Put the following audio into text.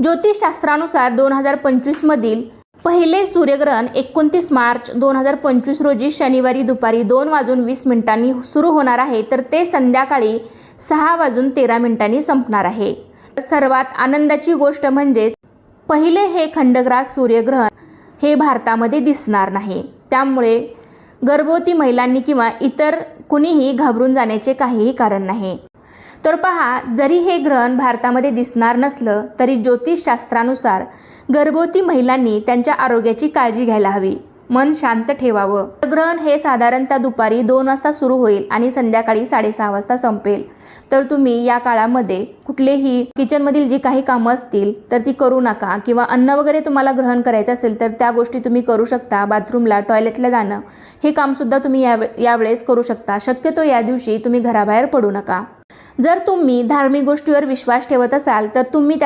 ज्योतिषशास्त्रानुसार दोन हजार पंचवीसमधील पहिले सूर्यग्रहण एकोणतीस मार्च दोन हजार पंचवीस रोजी शनिवारी दुपारी दोन वाजून वीस मिनिटांनी सुरू होणार आहे तर ते संध्याकाळी सहा वाजून तेरा मिनिटांनी संपणार आहे. सर्वात आनंदाची गोष्ट म्हणजे पहिले हे खंडग्रास सूर्यग्रहण हे भारतामध्ये दिसणार नाही. त्यामुळे गर्भवती महिलांनी किंवा इतर कुणीही घाबरून जाण्याचे काहीही कारण नाही. तर पहा जरी हे ग्रहण भारतामध्ये दिसणार नसलं तरी ज्योतिषशास्त्रानुसार गर्भवती महिलांनी त्यांच्या आरोग्याची काळजी घ्यायला हवी. मन शांत ठेवावं. ग्रहण हे साधारणतः दुपारी दोन वाजता सुरू होईल आणि संध्याकाळी साडेसहा वाजता संपेल. तर तुम्ही या काळामध्ये कुठलेही किचनमधील जी काही कामं असतील तर ती करू नका किंवा अन्न वगैरे तुम्हाला ग्रहण करायचं असेल तर त्या गोष्टी तुम्ही करू शकता. बाथरूमला टॉयलेटला जाणं हे कामसुद्धा तुम्ही या यावेळेस करू शकता. शक्यतो या दिवशी तुम्ही घराबाहेर पडू नका. जर तुम्ही धार्मिक गोष्टीवर विश्वास ठेवत असाल तर तुम्ही त्या